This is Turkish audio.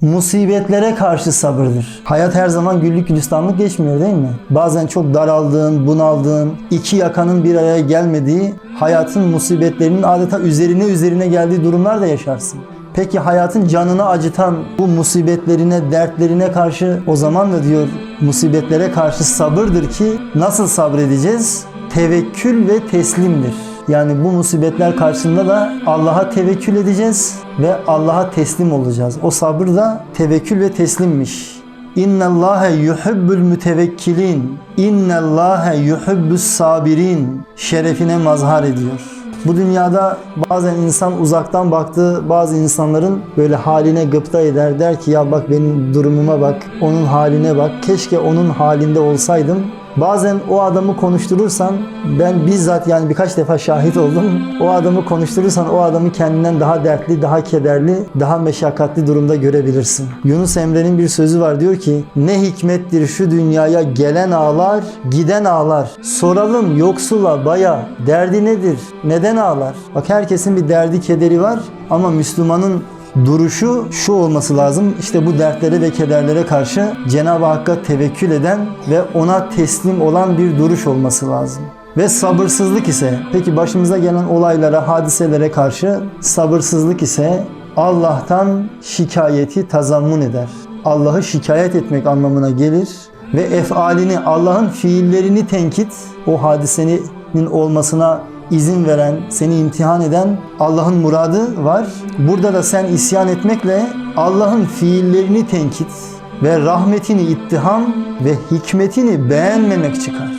Musibetlere karşı sabırdır. Hayat her zaman güllük gülistanlık geçmiyor değil mi? Bazen çok daraldığın, bunaldığın, iki yakanın bir araya gelmediği, hayatın musibetlerinin adeta üzerine üzerine geldiği durumlar da yaşarsın. Peki hayatın canını acıtan bu musibetlerine, dertlerine karşı o zaman da diyor musibetlere karşı sabırdır ki nasıl sabredeceğiz? Tevekkül ve teslimdir. Yani bu musibetler karşısında da Allah'a tevekkül edeceğiz ve Allah'a teslim olacağız. O sabır da tevekkül ve teslimmiş. İnnallâhe yuhibbül mütevekkilin. İnnallâhe yuhibbüs sabirin. Şerefine mazhar ediyor. Bu dünyada bazen insan uzaktan baktığı bazı insanların böyle haline gıpta eder. Der ki ya bak benim durumuma bak, onun haline bak. Keşke onun halinde olsaydım. Bazen o adamı konuşturursan ben bizzat yani birkaç defa şahit oldum. O adamı konuşturursan o adamı kendinden daha dertli, daha kederli, daha meşakkatli durumda görebilirsin. Yunus Emre'nin bir sözü var diyor ki ne hikmettir şu dünyaya gelen ağlar, giden ağlar. Soralım yoksula baya derdi nedir? Neden ağlar? Bak herkesin bir derdi kederi var ama Müslümanın duruşu şu olması lazım. İşte bu dertlere ve kederlere karşı Cenab-ı Hakk'a tevekkül eden ve ona teslim olan bir duruş olması lazım. Ve sabırsızlık ise peki başımıza gelen olaylara, hadiselere karşı sabırsızlık ise Allah'tan şikayeti tazammun eder. Allah'ı şikayet etmek anlamına gelir ve efalini, Allah'ın fiillerini tenkit, o hadisenin olmasına izin veren, seni imtihan eden Allah'ın muradı var. Burada da sen isyan etmekle Allah'ın fiillerini tenkit ve rahmetini ittiham ve hikmetini beğenmemek çıkar.